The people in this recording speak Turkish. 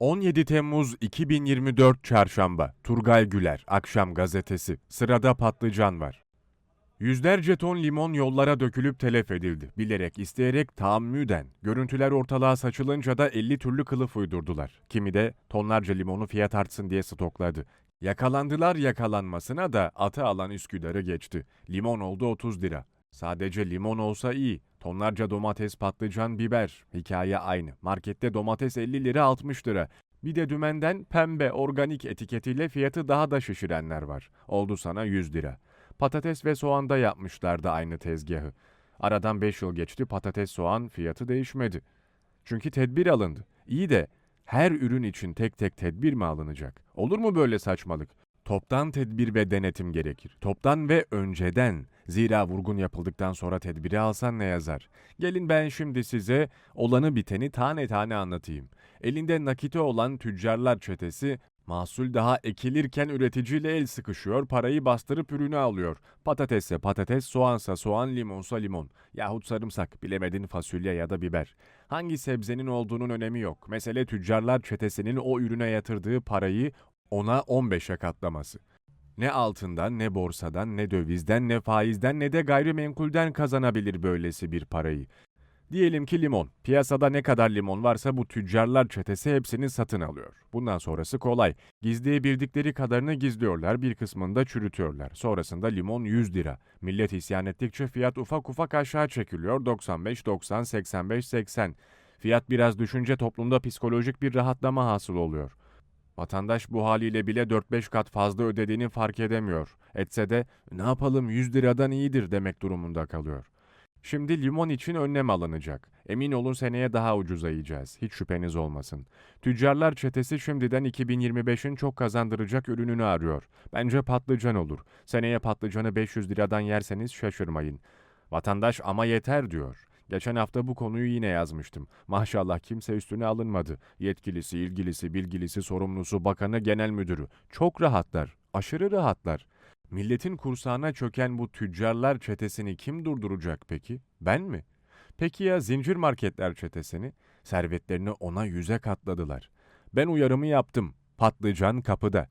17 Temmuz 2024 Çarşamba Turgay Güler Akşam Gazetesi Sırada patlıcan var. Yüzlerce ton limon yollara dökülüp telef edildi. Bilerek, isteyerek, tahammüden. Görüntüler ortalığa saçılınca da 50 türlü kılıf uydurdular. Kimi de tonlarca limonu fiyat artsın diye stokladı. Yakalandılar yakalanmasına da atı alan Üsküdar'ı geçti. Limon oldu 30 lira. Sadece limon olsa iyi. Tonlarca domates, patlıcan, biber. Hikaye aynı. Markette domates 50 lira 60 lira. Bir de dümenden pembe organik etiketiyle fiyatı daha da şişirenler var. Oldu sana 100 lira. Patates ve soğanda yapmışlardı aynı tezgahı. Aradan 5 yıl geçti patates soğan fiyatı değişmedi. Çünkü tedbir alındı. İyi de her ürün için tek tek tedbir mi alınacak? Olur mu böyle saçmalık? Toptan tedbir ve denetim gerekir. Toptan ve önceden. Zira vurgun yapıldıktan sonra tedbiri alsan ne yazar? Gelin ben şimdi size olanı biteni tane tane anlatayım. Elinde nakiti olan tüccarlar çetesi Mahsul daha ekilirken üreticiyle el sıkışıyor, parayı bastırıp ürünü alıyor. Patatesse patates, soğansa soğan, limonsa limon. Yahut sarımsak, bilemedin fasulye ya da biber. Hangi sebzenin olduğunun önemi yok. Mesele tüccarlar çetesinin o ürüne yatırdığı parayı ona 15'e katlaması. Ne altından, ne borsadan, ne dövizden, ne faizden, ne de gayrimenkulden kazanabilir böylesi bir parayı. Diyelim ki limon. Piyasada ne kadar limon varsa bu tüccarlar çetesi hepsini satın alıyor. Bundan sonrası kolay. Gizleyebildikleri kadarını gizliyorlar, bir kısmını da çürütüyorlar. Sonrasında limon 100 lira. Millet isyan ettikçe fiyat ufak ufak aşağı çekiliyor. 95, 90, 85, 80. Fiyat biraz düşünce toplumda psikolojik bir rahatlama hasıl oluyor. Vatandaş bu haliyle bile 4-5 kat fazla ödediğini fark edemiyor. Etse de ne yapalım 100 liradan iyidir demek durumunda kalıyor. Şimdi limon için önlem alınacak. Emin olun seneye daha ucuza yiyeceğiz. Hiç şüpheniz olmasın. Tüccarlar çetesi şimdiden 2025'in çok kazandıracak ürününü arıyor. Bence patlıcan olur. Seneye patlıcanı 500 liradan yerseniz şaşırmayın. Vatandaş ama yeter diyor. Geçen hafta bu konuyu yine yazmıştım. Maşallah kimse üstüne alınmadı. Yetkilisi, ilgilisi, bilgilisi, sorumlusu, bakanı, genel müdürü. Çok rahatlar. Aşırı rahatlar. Milletin kursağına çöken bu tüccarlar çetesini kim durduracak peki? Ben mi? Peki ya zincir marketler çetesini? Servetlerini ona yüze katladılar. Ben uyarımı yaptım. Patlıcan kapıda.